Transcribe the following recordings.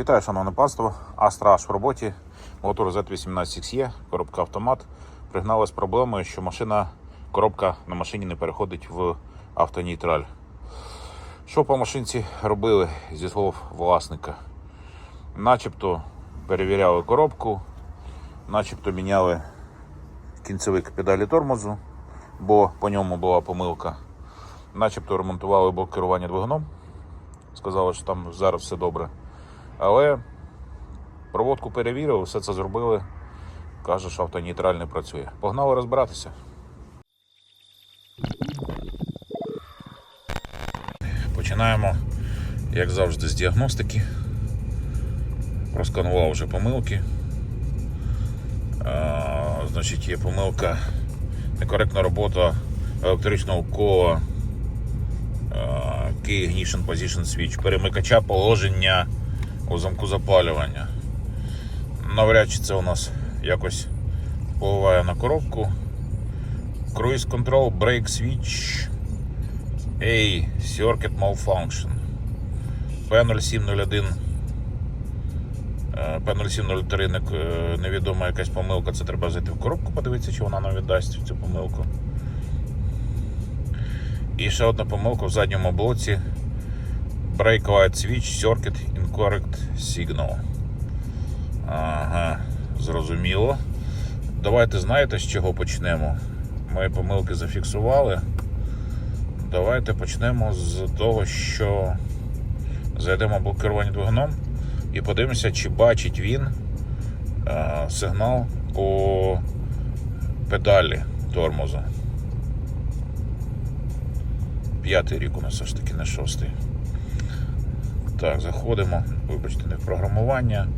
Вітаю, шановне панство. Астраж в роботі. Мотор Z18XE, коробка автомат. Пригнали з проблемою, що машина, коробка на машині не переходить в автонейтраль. Що по машинці робили зі слов власника? Начебто перевіряли коробку, начебто міняли кінцевик педалі тормозу, бо по ньому була помилка. Начебто ремонтували блок керування двигуном. Сказали, що там зараз все добре. Але проводку перевірили, все це зробили. Каже, що автонейтраль не працює. Погнали розбиратися. Починаємо, як завжди, з діагностики. Просканував вже помилки. А, значить, є помилка, некоректна робота електричного кола Key Ignition Position Switch, перемикача положення у замку запалювання. Навряд чи це у нас якось впливає на коробку. Cruise Control Brake Switch A Circuit Malfunction P0701 е, P0703 е, невідома якась помилка. Це треба зайти в коробку, подивитися, чи вона нам віддасть цю помилку. І ще одна помилка в задньому блоці. Brake light switch circuit incorrect signal. Ага, зрозуміло. Давайте знаєте, з чого почнемо. Ми помилки зафіксували. Давайте почнемо з того, що зайдемо в керування двигуном і подивимося, чи бачить він е, сигнал у педалі тормозу. П'ятий рік у нас все ж таки не шостий. Так, заходимо, вибачте, не в програмування,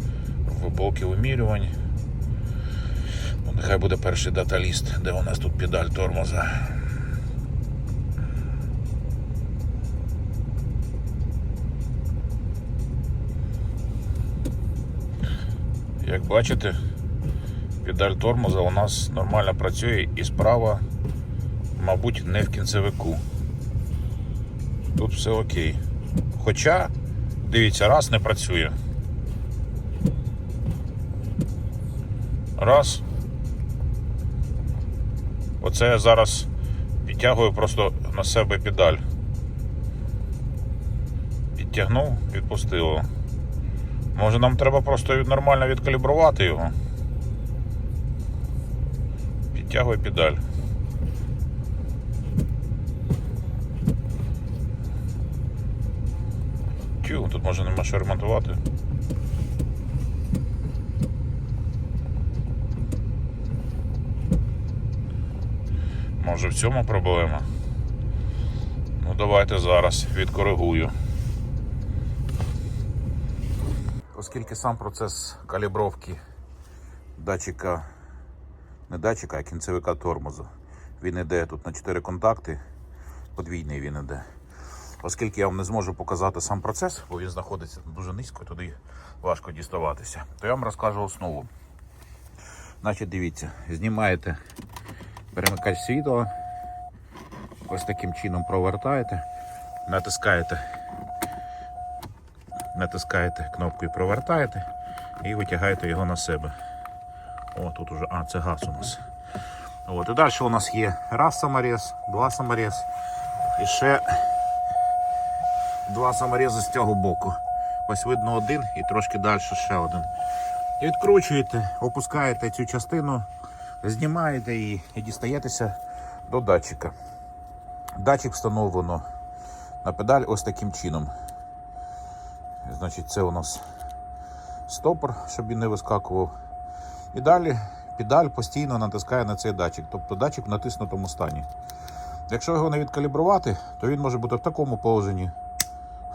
в блоки вимірювань. Ну, нехай буде перший даталіст, де у нас тут педаль тормоза. Як бачите, педаль тормоза у нас нормально працює і справа, мабуть, не в кінцевику. Тут все окей. Хоча, дивіться, раз не працює. Раз. Оце я зараз підтягую просто на себе педаль. Підтягнув, відпустило. Може нам треба просто нормально відкалібрувати його. Підтягуй педаль. Тю, тут може нема що ремонтувати. Може в цьому проблема? Ну давайте зараз відкоригую. Оскільки сам процес калібровки датчика, не датчика, а кінцевика тормозу, він іде тут на 4 контакти, подвійний він іде. Оскільки я вам не зможу показати сам процес, бо він знаходиться дуже низько, туди важко діставатися, то я вам розкажу основу. Значить, дивіться, знімаєте перемикач світла, ось таким чином провертаєте, натискаєте, натискаєте кнопку і провертаєте і витягаєте його на себе. О, тут уже, а, це газ у нас. От, і далі у нас є раз саморез, два саморез і ще два саморези з цього боку. Ось видно один і трошки далі ще один. Відкручуєте, опускаєте цю частину, знімаєте її і дістаєтеся до датчика. Датчик встановлено на педаль ось таким чином. Значить, це у нас стопор, щоб він не вискакував. І далі педаль постійно натискає на цей датчик, тобто датчик в натиснутому стані. Якщо його не відкалібрувати, то він може бути в такому положенні,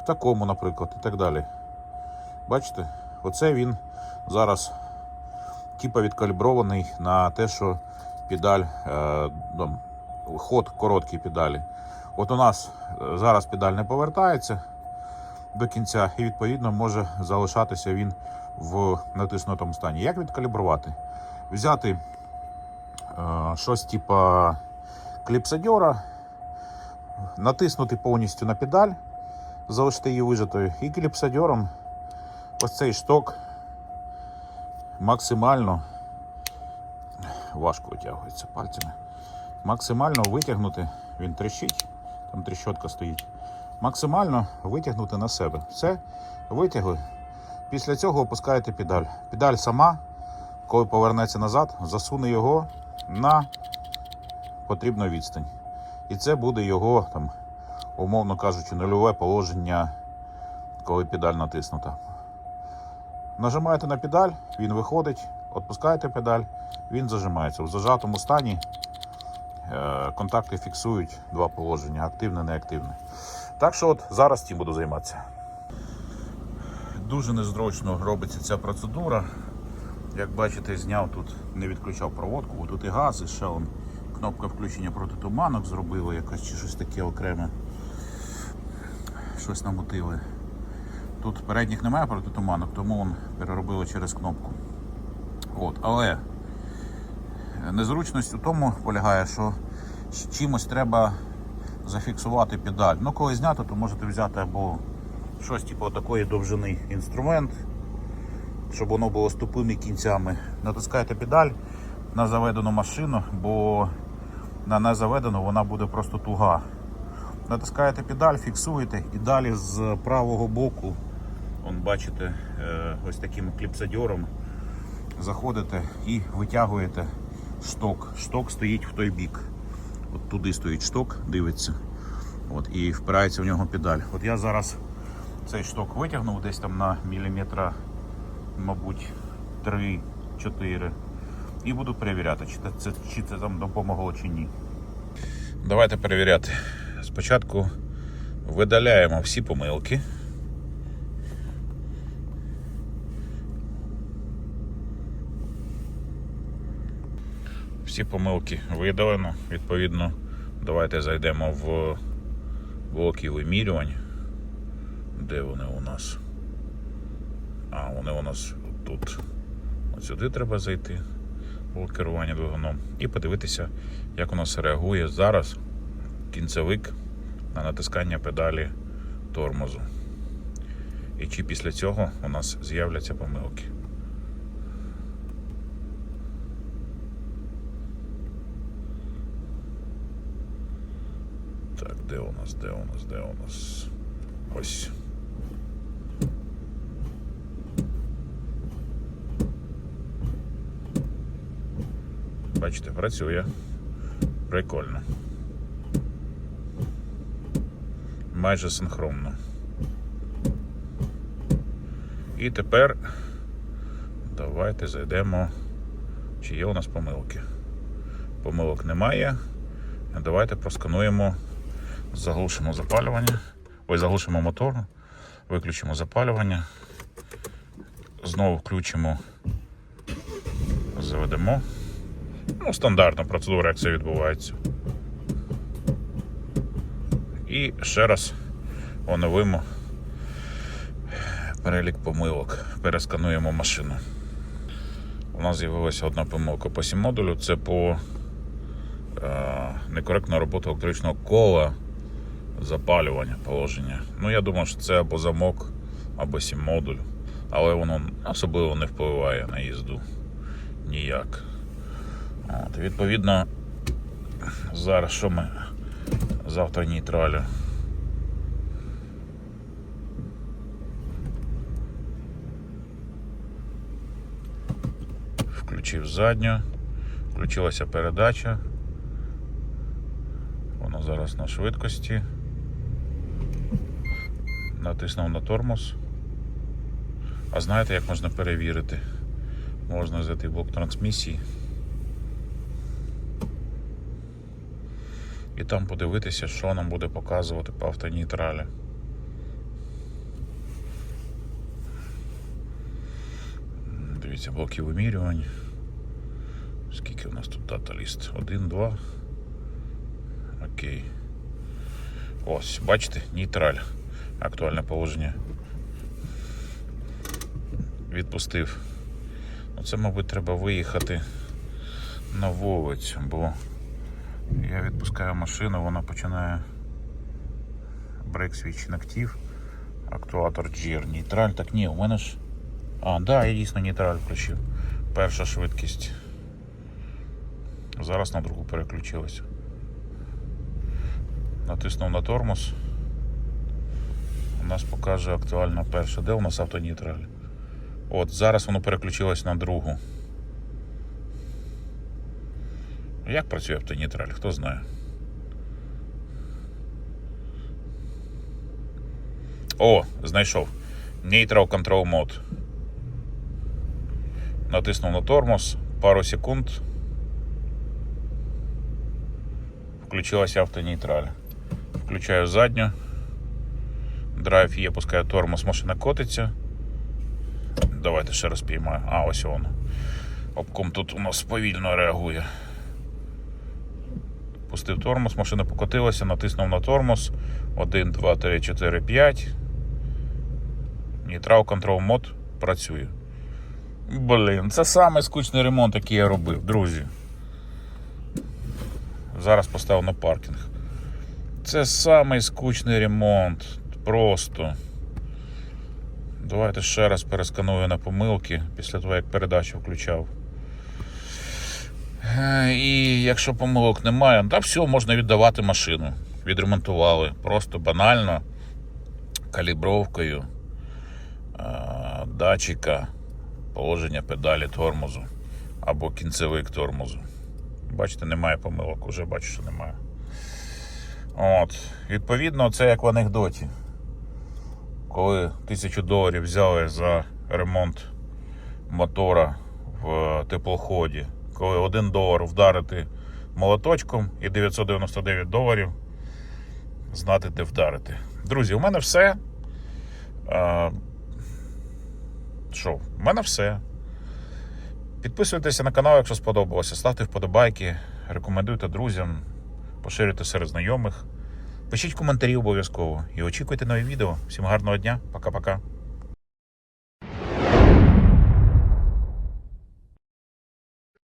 такому, наприклад, і так далі. Бачите, оце він зараз типа відкалібрований на те, що педаль, е, ну, ход короткий педалі. От у нас е, зараз педаль не повертається до кінця, і відповідно може залишатися він в натиснутому стані. Як відкалібрувати? Взяти е, щось типа кліпсадьора, натиснути повністю на педаль, залишити її вижатою, і кліпсадьором ось цей шток максимально важко витягується пальцями. Максимально витягнути, він тріщить, там тріщотка стоїть. Максимально витягнути на себе. Все, витягли. Після цього опускаєте педаль. Педаль сама, коли повернеться назад, засуне його на потрібну відстань. І це буде його, там, умовно кажучи, нульове положення, коли педаль натиснута. Нажимаєте на педаль, він виходить, відпускаєте педаль, він зажимається. В зажатому стані е, контакти фіксують два положення: активне, неактивне. Так що от зараз цим буду займатися. Дуже незручно робиться ця процедура. Як бачите, зняв тут, не відключав проводку, бо тут і газ, і ще он, кнопка включення протитуманок зробили якось чи щось таке окреме. Щось намотили. Тут передніх немає протитуманок, тому он переробили через кнопку. От, але незручність у тому полягає, що чимось треба зафіксувати педаль. Ну, коли знято, то можете взяти або щось типу такої довжини інструмент, щоб воно було з тупими кінцями. Натискаєте педаль на заведену машину, бо на незаведену вона буде просто туга. Натискаєте педаль, фіксуєте і далі з правого боку, он, бачите, е, ось таким кліпсадьором заходите і витягуєте шток. Шток стоїть в той бік. От туди стоїть шток, дивиться. От, і впирається в нього педаль. От я зараз цей шток витягнув десь там на міліметра, мабуть, 3-4. І буду перевіряти, чи це, чи це там допомогло чи ні. Давайте перевіряти. Спочатку видаляємо всі помилки. Всі помилки видалено. Відповідно, давайте зайдемо в блоки вимірювань. Де вони у нас? А, вони у нас тут. От сюди треба зайти. Блок керування двигуном. І подивитися, як у нас реагує зараз кінцевик на натискання педалі тормозу. І чи після цього у нас з'являться помилки. Так, де у нас, де у нас, де у нас? Ось. Бачите, працює. Прикольно. Майже синхронно. І тепер давайте зайдемо, чи є у нас помилки. Помилок немає. Давайте проскануємо, заглушимо запалювання. Ой, заглушимо мотор, виключимо запалювання. Знову включимо, заведемо. Ну, стандартна процедура, як це відбувається. І ще раз оновимо перелік помилок. Перескануємо машину. У нас з'явилася одна помилка по сім модулю. Це по е, некоректна робота електричного кола запалювання положення. Ну, я думаю, що це або замок, або сім модуль. Але воно особливо не впливає на їзду ніяк. От, відповідно, зараз що ми завтра нейтралю. Включив задню, включилася передача. Вона зараз на швидкості. Натиснув на тормоз. А знаєте, як можна перевірити? Можна взяти блок трансмісії. і там подивитися, що нам буде показувати по автонейтралі. Дивіться, блоки вимірювань. Скільки у нас тут дата ліст? Один, два. Окей. Ось, бачите, нейтраль. Актуальне положення. Відпустив. Ну, Це, мабуть, треба виїхати на вулицю, бо я відпускаю машину, вона починає брейк свіч актив, актуатор GR, нейтраль. Так ні, у мене ж А, да, я дійсно нейтраль включив. Перша швидкість. Зараз на другу переключилася. Натиснув на тормоз. У нас покаже актуальна перша. Де у нас автонейтраль? От, зараз воно переключилось на другу. Як працює автонейтраль, хто знає. О, знайшов. Neutral Control Mode. Натиснув на тормоз, пару секунд. Включилася автонейтраль. Включаю задню. Драйв є, пускаю тормоз, машина котиться. Давайте ще раз піймаю. А, ось воно. Обком тут у нас повільно реагує. Пустив тормоз, машина покотилася, натиснув на тормоз. 1, 2, 3, 4, 5. Нейтрал контрол мод працює. Блін, це самий скучний ремонт, який я робив, друзі. Зараз поставив на паркінг. Це самий скучний ремонт. Просто. Давайте ще раз пересканую на помилки після того, як передачу включав. Е, І якщо помилок немає, та все, можна віддавати машину. Відремонтували. Просто банально калібровкою е, датчика, положення педалі тормозу або кінцевик тормозу. Бачите, немає помилок, уже бачу, що немає. От. Відповідно, це як в анекдоті. Коли тисячу доларів взяли за ремонт мотора в теплоході, коли 1 долар вдарити молоточком і 999 доларів знати, де вдарити. Друзі, у мене все. Е, Що, в мене все. Підписуйтеся на канал, якщо сподобалося. Ставте вподобайки, рекомендуйте друзям, поширюйте серед знайомих. Пишіть коментарі обов'язково і очікуйте нові відео. Всім гарного дня, пока-пока.